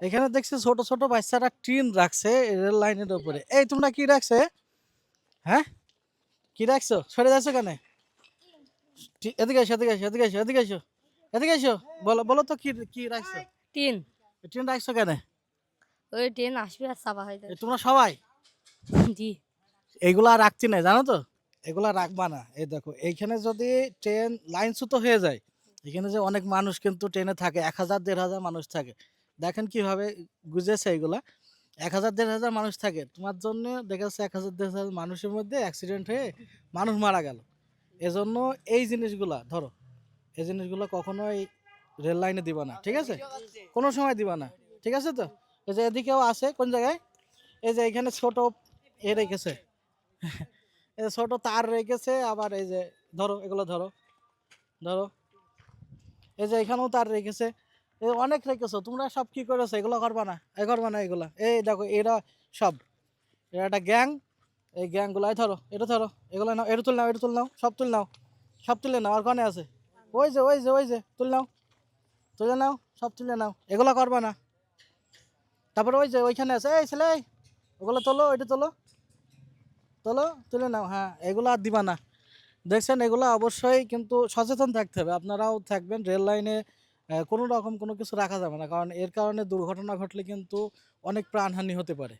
এখানে দেখছি ছোট ছোট বাচ্চারা টিন রাখছে রেল লাইনের উপরে। এই তোমরা কি রাখছে? হ্যাঁ? কি রাখছো? সরে যাচ্ছ কেন? এদিকে এসো এদিকে এসো এদিকে এসো এদিকে এসো এদিকে এসো। বলো বলো তো কি কি রাখছো? টিন। টিন রাখছো কেন? ওই ট্রেন আসবে আর চাপা হয়ে তোমরা সবাই? জি। এগুলা রাখছি না জানো তো? এগুলা রাখবা না। এই দেখো এইখানে যদি ট্রেন লাইন সুতো হয়ে যায় এখানে যে অনেক মানুষ কিন্তু ট্রেনে থাকে এক হাজার দেড় হাজার মানুষ থাকে দেখেন কীভাবে গুজেছে এগুলা। এক হাজার, দেড় হাজার মানুষ থাকে। তোমার জন্য দেখেছে এক হাজার, দেড় হাজার মানুষের মধ্যে অ্যাক্সিডেন্ট হয়ে মানুষ মারা গেল। এজন্য এই জিনিসগুলা, ধরো, এই জিনিসগুলো কখনোই রেল লাইনে দিবা না, ঠিক আছে? কোনো সময় দিবা না, ঠিক আছে তো? এই যে এদিকেও আছে, কোন জায়গায়? এই যে এখানে ছোট এ রেখেছে। এই যে ছোট তার রেখেছে, আবার এই যে ধরো, এগুলো ধরো ধরো। এই যে এখানেও তার রেখেছে। অনেক রেখেছো। তোমরা সব কি করেছ? এগুলো করবা না। এ, করবা না এগুলা। এই দেখো, এরা সব। এরা একটা গ্যাং। এই গ্যাংগুলো ধরো, এটা ধরো, এগুলো নাও, এটা তুল নাও, এটা তুল নাও, সব তুল নাও, সব তুলে নাও। আর কনে আছে? ওই যে ওই যে ওই যে, তুল নাও, তুলে নাও, সব তুলে নাও। এগুলো করবা না। তারপরে ওই যে, ওইখানে আছে, এই ছেলে ওগুলো তোলো, ওইটা তোলো তোলো, তুলে নাও। হ্যাঁ এগুলো আর দিবা না। দেখছেন, এগুলো অবশ্যই কিন্তু সচেতন থাকতে হবে। আপনারাও থাকবেন রেল লাইনে কোনো রকম কোনো কিছু রাখা যাবে না। কারণ এর কারণে দুর্ঘটনা ঘটলে কিন্তু অনেক প্রাণহানি হতে পারে।